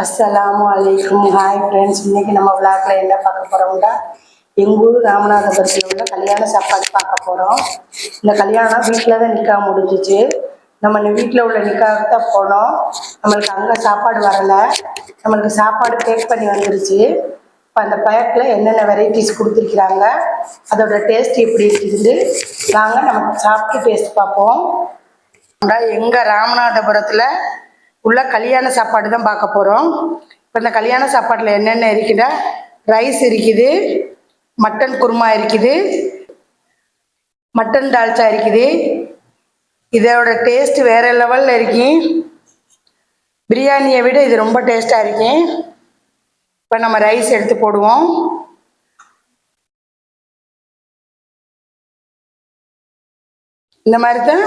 அஸ்ஸலாமு அலைக்கும் hi friends இன்னைக்கு நம்ம விளாக்ல என்ன பார்க்க போறோம்னா எங்கள் ஊர் ராமநாதபுரத்தில் உள்ள கல்யாண சாப்பாடு பார்க்க போகிறோம் இந்த கல்யாணம் வீட்டில் தான் நிக்கா முடிஞ்சிச்சு. நம்ம வீட்டில் உள்ள நிக்காவுக்கு தான் போனோம். நம்மளுக்கு அங்கே சாப்பாடு வரலை. நம்மளுக்கு சாப்பாடு பேக் பண்ணி வந்துருச்சு. இப்போ அந்த பேக்கில் என்னென்ன வெரைட்டிஸ் கொடுத்துருக்குறாங்க அதோட டேஸ்ட் எப்படி இருக்குது? நாங்கள் நமக்கு சாப்பிட்டு டேஸ்ட் பார்ப்போம். எங்கள் ராமநாதபுரத்தில் உள்ள கல்யாண சாப்பாடு தான் பார்க்க போகிறோம் இப்போ இந்த கல்யாண சாப்பாட்டில் என்னென்ன இருக்குன்னா ரைஸ் இருக்குது மட்டன் குருமா இருக்குது மட்டன் தால்ச்சா இருக்குது. இதோட டேஸ்ட் வேற லெவலில் இருக்கு. பிரியாணியை விட இது ரொம்ப டேஸ்ட்டாக இருக்கு. இப்போ நம்ம ரைஸ் எடுத்து போடுவோம். இந்த மாதிரி தான்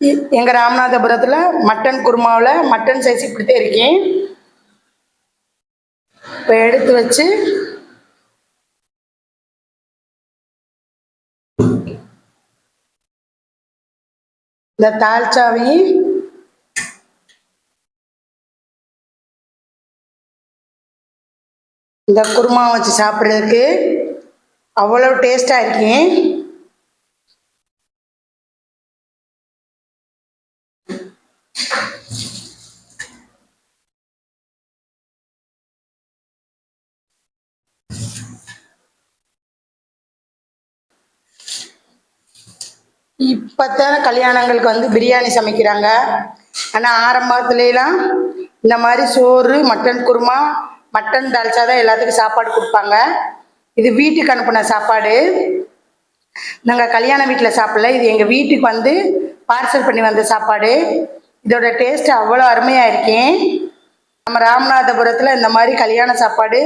இ- எங்க ராமநாதபுரத்துல மட்டன் குருமாவில் மட்டன் சைஸ் இப்படித்தான் இருக்கேன். இப்போ எடுத்து வச்சு இந்த தால்ச்சாவையும் இந்த குருமா வச்சு சாப்பிட்றதுக்கு அவ்வளோ டேஸ்டாக இருக்கேன். இப்போத்தான கல்யாணங்களுக்கு வந்து பிரியாணி சமைக்கிறாங்க. ஆனால் ஆரம்பத்துலலாம் இந்த மாதிரி சோறு மட்டன் குருமா மட்டன் தால்ச்சா தான் எல்லாத்துக்கும் சாப்பாடு கொடுப்பாங்க. இது வீட்டுக்கு அனுப்பின சாப்பாடு. நாங்கள் கல்யாண வீட்டில் சாப்பிடல. இது எங்கள் வீட்டுக்கு வந்து பார்சல் பண்ணி வந்த சாப்பாடு. இதோட டேஸ்ட் அவ்வளோ அருமையாக இருக்கேன் நம்ம ராமநாதபுரத்தில் இந்த மாதிரி கல்யாண சாப்பாடு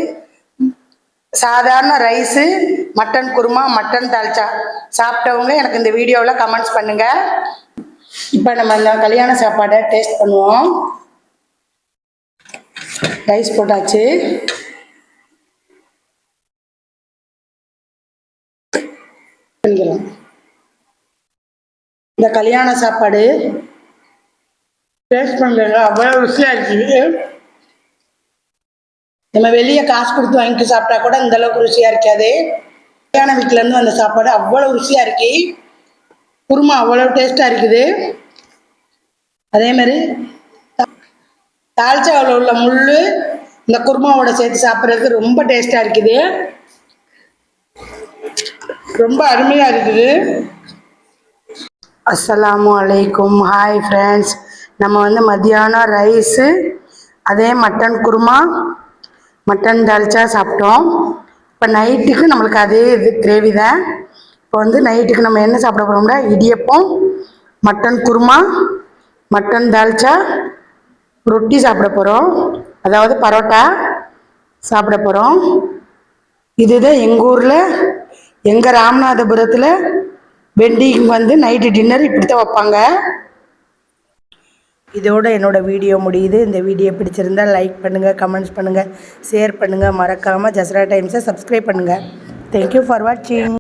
சாதாரண rice mutton kurma mutton dalcha சாப்பிட்டவங்க எனக்கு இந்த வீடியோவில் கமெண்ட்ஸ் பண்ணுங்கள் இப்போ நம்ம இந்த கல்யாண சாப்பாடை டேஸ்ட் பண்ணுவோம். ரைஸ் போட்டாச்சு. இந்த கல்யாண சாப்பாடு டேஸ்ட் பண்ணுறங்க அவ்வளோ ருசியாக இருக்குது. நம்ம வெளியே காசு கொடுத்து வாங்கிட்டு சாப்பிட்டா கூட இந்த அளவுக்கு ருசியாக இருக்காது. கல்யாண வீட்டிலேருந்து வந்த சாப்பாடு அவ்வளோ ருசியாக இருக்கு. குருமா அவ்வளோ டேஸ்ட்டாக இருக்குது. அதே மாதிரி தால்ச்சாவில் உள்ள முள் இந்த குருமாவோட சேர்த்து சாப்பிட்றதுக்கு ரொம்ப டேஸ்ட்டாக இருக்குது. ரொம்ப அருமையாக இருக்குது. அஸ்ஸலாமு அலைக்கும். ஹாய் ஃப்ரெண்ட்ஸ் நம்ம வந்து மத்தியானம் ரைஸு அதே மட்டன் குருமா மட்டன் தாளிச்சா சாப்பிட்டோம். இப்போ நைட்டுக்கு நம்மளுக்கு அதே இது கிரேவி தான். இப்போ வந்து நைட்டுக்கு நம்ம என்ன சாப்பிட போகிறோம்னா இடியப்பம் மட்டன் குருமா மட்டன் தால்ச்சா ரொட்டி சாப்பிட போகிறோம் அதாவது பரோட்டா சாப்பிட போகிறோம் இதுதான் எங்கள் ஊரில் எங்கள் ராமநாதபுரத்தில் வெண்டிக்கு வந்து நைட்டு டின்னர் இப்படி தான் வைப்பாங்க. இதோட என்னோட வீடியோ முடியுது. இந்த வீடியோ பிடிச்சிருந்தா லைக் பண்ணுங்கள் கமெண்ட்ஸ் பண்ணுங்கள் ஷேர் பண்ணுங்கள் மறக்காமல் ஜஸ்ரா டைம்ஸை சப்ஸ்கிரைப் பண்ணுங்கள் தேங்க்யூ ஃபார் வாட்சிங்